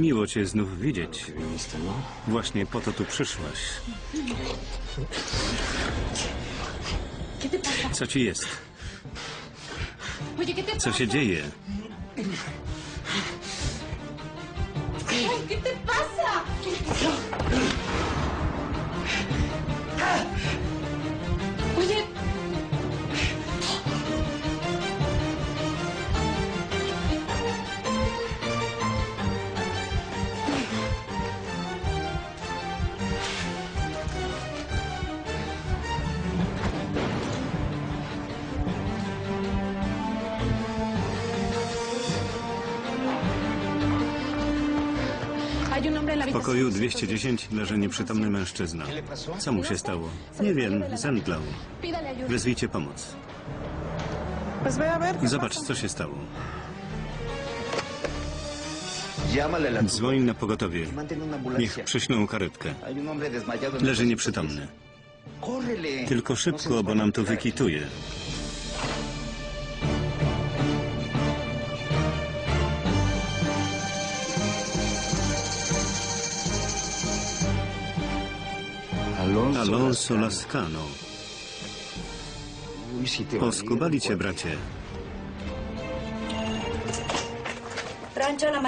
Miło cię znów widzieć. ¿no? Właśnie po to tu przyszłaś. Co ci jest? Oye, ¿qué te Co się dzieje? W pokoju 210 leży nieprzytomny mężczyzna. Co mu się stało? Nie wiem, zemdlał. Wezwijcie pomoc. Zobacz, co się stało. Dzwoń na pogotowie. Niech przyślą karetkę. Leży nieprzytomny. Tylko szybko, bo nam tu enterar. Alonso Lascano. Poskubali cię, bracie.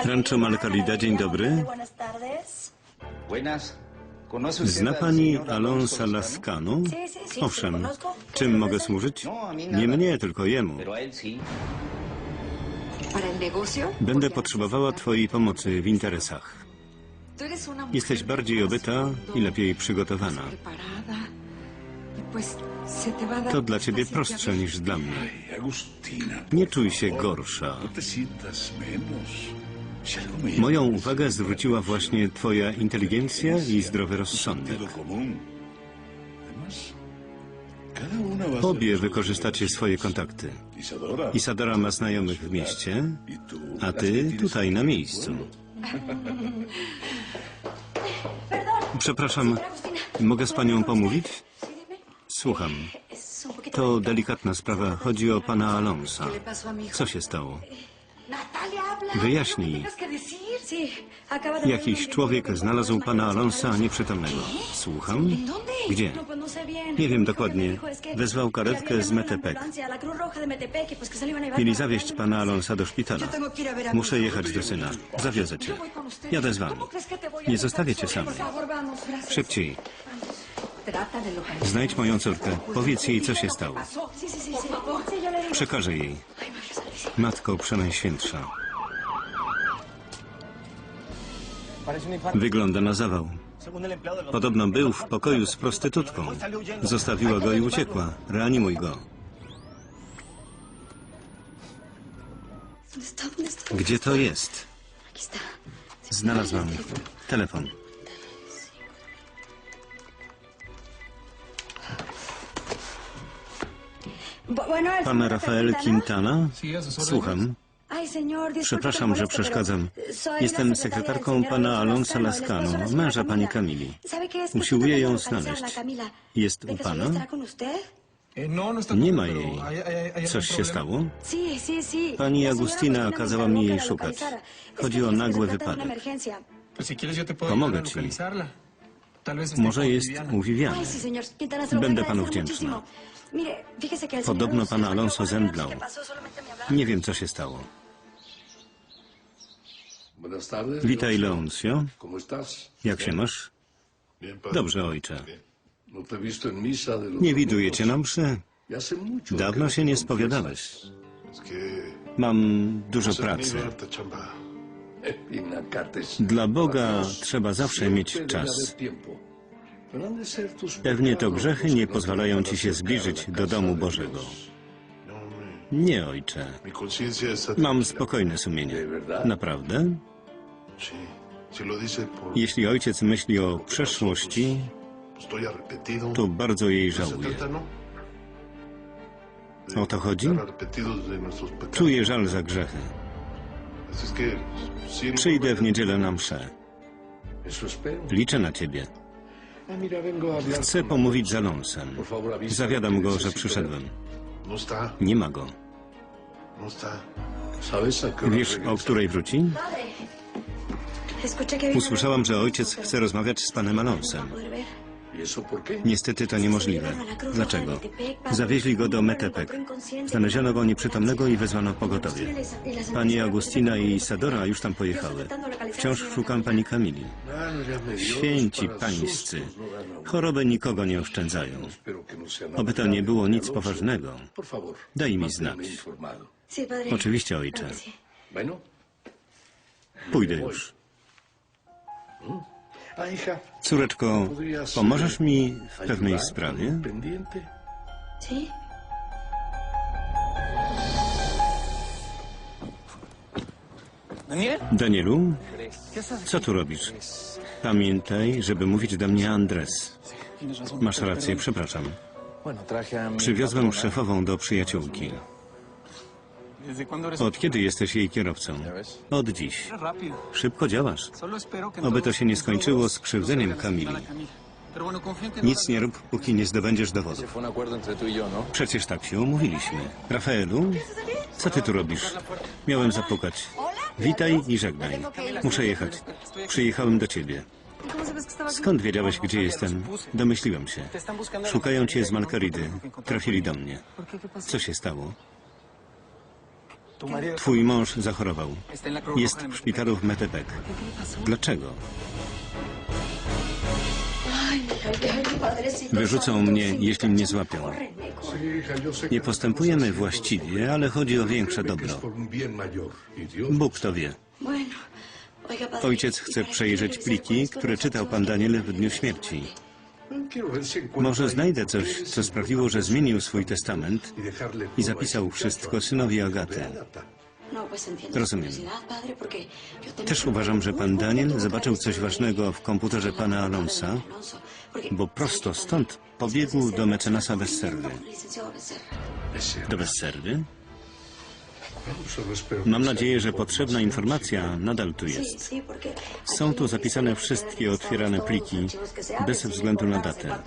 Rancho Malcalida, dzień dobry. Buenas tardes. Buenas. ¿Conoce usted Zna pani Alonso Lascano? Owszem. Czym mogę służyć? No. Nie mnie, tylko jemu. Będę potrzebowała twojej pomocy w interesach. Jesteś bardziej obyta i lepiej przygotowana. Y To dla ciebie prostsze niż dla mnie. Nie czuj się gorsza. No Moją uwagę zwróciła właśnie twoja inteligencja i zdrowy rozsądek. Obie wykorzystacie swoje kontakty. Isadora. Ma znajomych w mieście, a ty tutaj na miejscu. Przepraszam, mogę z panią pomówić? Słucham. To delikatna sprawa. Chodzi o pana Alonsa. Co się stało? Wyjaśnij. Jakiś człowiek znalazł pana Alonsa nieprzytomnego. Słucham? Gdzie? Nie wiem dokładnie. Wezwał karetkę z Metepec. Mieli zawieźć pana Alonsa do szpitala. Muszę jechać do syna. Zawiozę cię. Jadę z wami. Nie zostawię cię sam. Por favor, vamos, gracias. Szybciej. Znajdź moją córkę. Powiedz jej, co się stało. Przekażę jej. Matko Przenajświętsza. Wygląda na zawał. Podobno był w pokoju z prostytutką. Zostawiła go i uciekła. Reanimuj go. Gdzie to jest? Znalazłam. Telefon. Pan Rafael Quintana? Słucham. Przepraszam, że przeszkadzam. Jestem sekretarką pana Alonso Lascano, męża pani. Kamili. ¿Sabe qué es que Usiłuję ją znaleźć. Jest ¿De u pana? Nie ma jej. Coś się stało? Pani Agustina kazała mi jej szukać. Chodzi o nagły wypadek. Pomogę ci. Może jest u a Będę panu wdzięczna. Podobno pan Alonso zemdlał. Nie wiem, co się stało. Witaj, Leoncio. Jak się masz? Dobrze, ojcze. No Nie widuję cię na mszy. Y mucho Dawno que się no nie spowiadałeś. Mam dużo pracy. Y. Dla Boga trzeba zawsze mieć czas. Pewnie to grzechy nie no pozwalają ci się zbliżyć do domu Bożego. Nie, ojcze. Mam spokojne sumienie. Naprawdę? Jeśli ojciec myśli o przeszłości, to bardzo jej ¿No se żałuje. trata, no? O to chodzi? Czuję żal za grzechy. Przyjdę w niedzielę na mszę. Liczę na ciebie. Chcę pomówić z Alonsem. Zawiadam go, że przyszedłem. Nie ma go. no está. ¿Sabes a qué hora Wiesz, o której wróci? Usłyszałam, że ojciec chce rozmawiać z panem Alonsem. Niestety to niemożliwe. Dlaczego? Zawieźli go do Metepek. Znaleziono go nieprzytomnego i wezwano pogotowie. Pani Agustina i Isadora już tam pojechały. Wciąż szukam pani Kamili. Święci pańscy. Choroby nikogo nie oszczędzają. Oby to nie było nic poważnego. Daj mi znać. Oczywiście, ojcze. Pójdę już. Córeczko, ¿podrías pomożesz mi w pewnej sprawie? Daniel. Danielu, co tu robisz? Pamiętaj, żeby mówić do mnie Andres. Masz rację, przepraszam. Przywiozłem szefową do przyjaciółki. ¿Desde cuándo eres Od kiedy jesteś jej kierowcą? Od dziś. Szybko działasz. Oby to się nie skończyło z krzywdzeniem Kamili. Nic nie rób, póki nie zdobędziesz dowodów. Przecież tak się umówiliśmy. Rafaelu, co ty tu robisz? Miałem zapukać. Witaj i żegnaj. Muszę jechać. Przyjechałem do ciebie. Skąd wiedziałeś, gdzie jestem? Domyśliłem się. Szukają cię z Malkaridy. Trafili do mnie. Co się stało? Twój mąż zachorował. Jest w szpitalu w Metepek. ¿Qué le pasó? Dlaczego? Wyrzucą mnie, jeśli mnie złapią. Nie postępujemy właściwie, ale chodzi o większe dobro. Bóg to wie. Ojciec ¿y chce przejrzeć pliki, które czytał pan Daniel w dniu śmierci. Może znajdę coś, co sprawiło, że zmienił swój testament i zapisał wszystko synowi Agaty. Rozumiem. Też uważam, że pan Daniel zobaczył coś ważnego w komputerze pana Alonsa, bo prosto stąd pobiegł do mecenasa Besserwy. Ese- Do Besserwy? Mam nadzieję, że potrzebna informacja nadal tu jest. Są tu zapisane wszystkie otwierane pliki, bez względu na datę.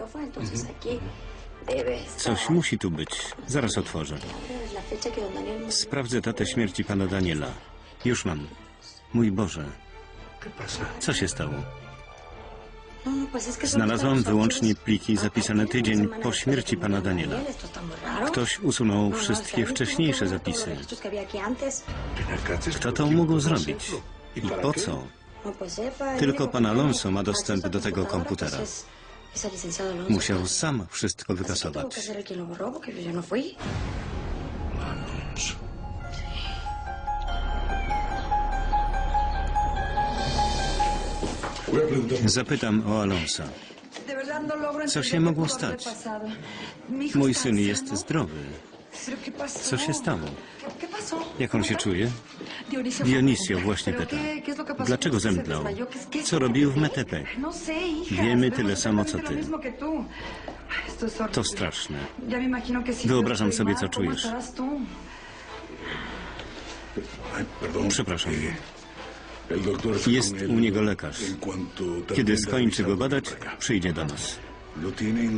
Coś musi tu być. Zaraz otworzę. Sprawdzę datę śmierci pana Daniela. Już mam. Mój Boże, co się stało? Znalazłam wyłącznie pliki zapisane tydzień po śmierci pana Daniela. Ktoś usunął wszystkie wcześniejsze zapisy. Kto to mógł zrobić? hacerlo. ¿Y I po co? Tylko Tylko pan Alonso ma dostęp do tego komputera. Musiał sam wszystko wykasować. Zapytam o logro Co się mogło stać? Mój syn jest zdrowy. Co się stało? Jak on się czuje? Dionisio, właśnie ¿Pero pyta. Dlaczego ¿Por qué se zemdlał? Co robił w hija. Wiemy tyle samo, co ty. To straszne. Wyobrażam sobie, co ¿cómo czujesz. Przepraszam. Jest u niego lekarz. Kiedy skończy go badać, przyjdzie do nas.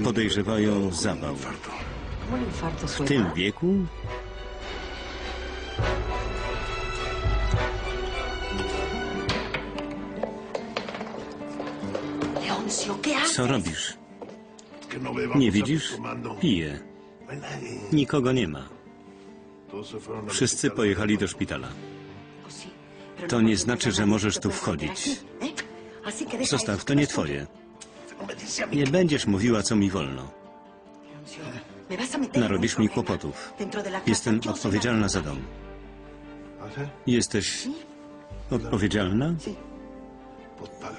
Podejrzewają zawał. infarto. ¿Cómo el infarto W tym wieku? Co robisz? Nie widzisz? Piję. Nikogo nie ma. Wszyscy pojechali do szpitala. To nie znaczy, że możesz tu wchodzić. Zostaw, to nie twoje. Nie będziesz mówiła, co mi wolno. Narobisz mi kłopotów. Jestem odpowiedzialna za dom. Jesteś odpowiedzialna?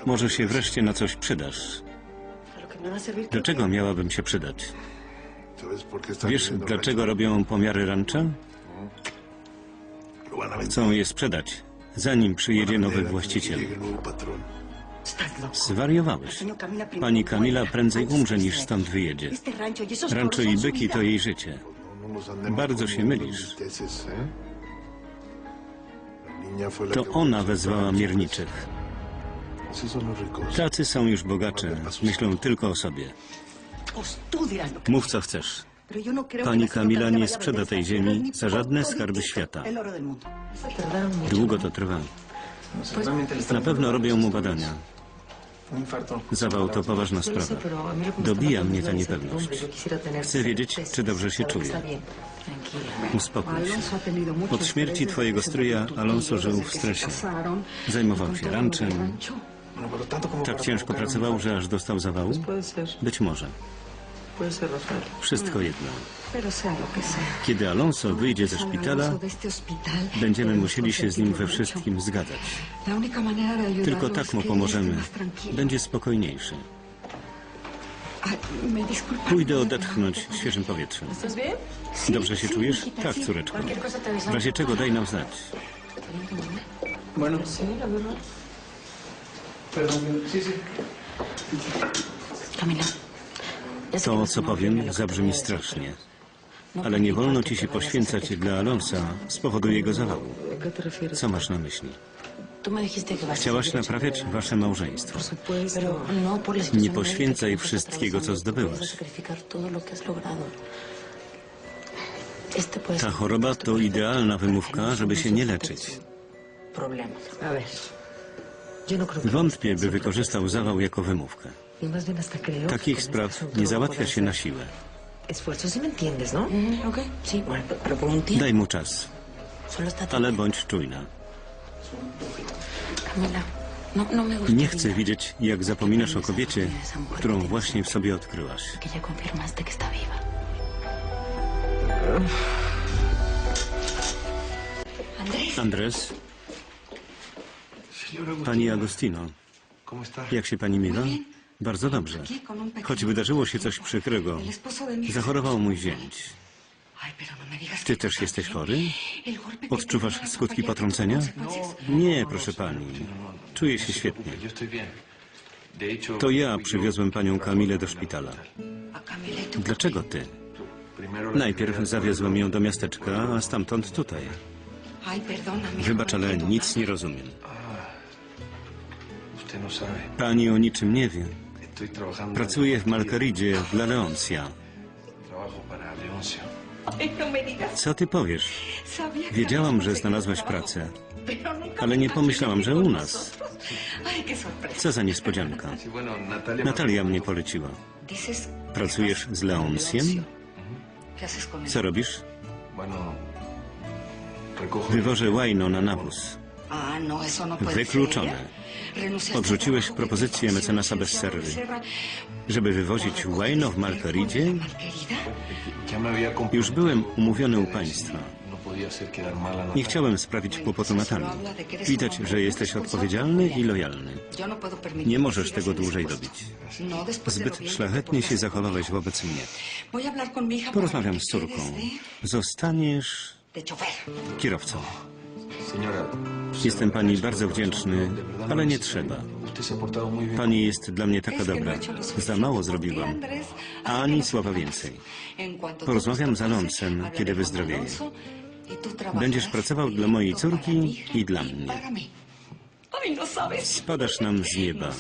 Może się wreszcie na coś przydasz. Do czego miałabym się przydać? ¿Sabes por qué están Wiesz, dlaczego robią pomiary rancha? Chcą je sprzedać, zanim przyjedzie nowy właściciel. Zwariowałeś. Pani Kamila prędzej umrze niż stąd wyjedzie. Rancho i byki to jej życie. Bardzo się mylisz. To ona wezwała mierniczych. Tacy są już bogacze, myślą tylko o sobie. Mów co chcesz. No Pani Kamila Camila nie sprzeda tej ziemi za żadne skarby świata. Długo to trwa. Na pewno robią mu badania. Zawał to poważna sprawa. Dobija mnie ta niepewność. Chcę wiedzieć, czy dobrze się czuję. Uspokój się. Od śmierci twojego stryja Alonso żył w stresie. Zajmował się ranczem. Tak ciężko pracował, że aż dostał zawału? Być może. Wszystko jedno. Kiedy Alonso wyjdzie ze szpitala, będziemy musieli się z nim we wszystkim zgadzać. Tylko tak mu pomożemy. Będzie spokojniejszy. Pójdę odetchnąć świeżym powietrzem. Dobrze się czujesz? Tak, córeczko. W razie czego daj nam znać. Bueno. Perdón, sí, sí. Camila. To, co powiem, zabrzmi strasznie. Ale nie wolno ci się poświęcać dla Alonsa z powodu jego zawału. Co masz na myśli? Chciałaś naprawiać wasze małżeństwo. Nie poświęcaj wszystkiego, co zdobyłaś. Ta choroba to idealna wymówka, żeby się nie leczyć. no Wątpię, by wykorzystał zawał jako wymówkę. Takich spraw nie załatwia się na siłę. Esfuerzo, ¿sí me entiendes, no? tiempo. Daj mu czas, ale bądź czujna. No, no. Nie chcę widzieć, jak zapominasz o kobiecie, którą właśnie w sobie odkryłaś. Andres, pani Agostino, jak się pani miewa? Bardzo dobrze. Choć wydarzyło się coś przykrego. Zachorował mój zięć. Ty też jesteś chory? Odczuwasz skutki potrącenia? Nie, proszę pani. Czuję się świetnie. To ja przywiozłem panią Kamilę do szpitala. Dlaczego ty? Najpierw zawiozłem ją do miasteczka, a stamtąd tutaj. Wybacz, ale nic nie rozumiem. Pani o niczym nie wie. Pracuję w Malkeridzie dla digas. Co ty powiesz? Wiedziałam, że znalazłaś pracę, ale nie pomyślałam, że u nas. Co za niespodzianka. Natalia. Mnie poleciła. Pracujesz z Leonciem? Co robisz? Wywożę łajno na nawóz. No, no Wykluczone. Renunciaste Odrzuciłeś propozycję mecenasa. Becerra Żeby wywozić łajno w comprometido. Już byłem umówiony u państwa. No. Nie chciałem sprawić kłopotu Natalii. Widać, że jesteś odpowiedzialny i lojalny. Nie możesz tego dłużej lo Zbyt szlachetnie się zachowałeś wobec mnie. Porozmawiam z córką. Zostaniesz kierowcą. Jestem pani bardzo wdzięczny, ale nie trzeba. Pani jest dla mnie taka no dobra. Za mało zrobiłam. Andrés. Ani słowa więcej. Porozmawiam z Alonsem, kiedy wyzdrowieje. Y Będziesz pracował dla mojej córki i dla y mnie. no. Spadasz nam z nieba,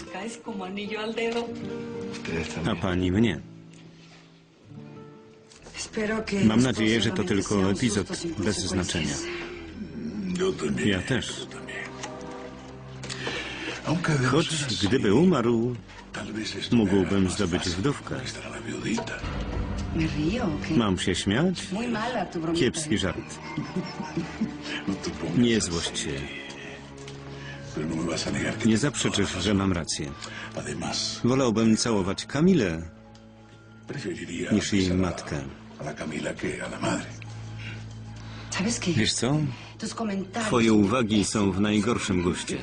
a pani mnie. Mam nadzieję, że to tylko epizod bez znaczenia. Ja też. Choć gdyby umarł, mógłbym zdobyć wdówkę. Mam się śmiać? Kiepski żart. Nie złość się. Nie zaprzeczysz, że mam rację. Wolałbym całować Kamilę niż jej matkę. Wiesz co? Twoje uwagi są w najgorszym guście.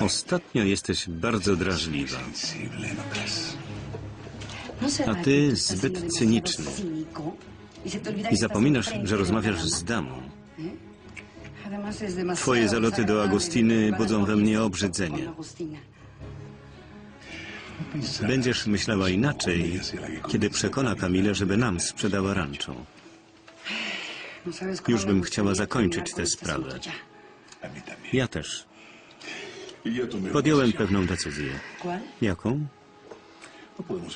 Ostatnio jesteś bardzo drażliwa. ¿no A ty zbyt cyniczny. I zapominasz, że rozmawiasz z damą. Demasiado Twoje zaloty do desagradable Agustiny llevar a budzą we mnie obrzydzenie. Będziesz myślała inaczej, kiedy przekona Kamilę, żeby nam sprzedała ranczą. Już bym chciała zakończyć tę sprawę. Ja też. Podjąłem pewną decyzję. Jaką?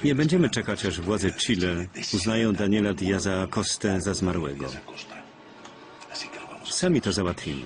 Nie będziemy czekać, aż władze Chile uznają Daniela Diaza Costę za zmarłego. Sami to załatwimy.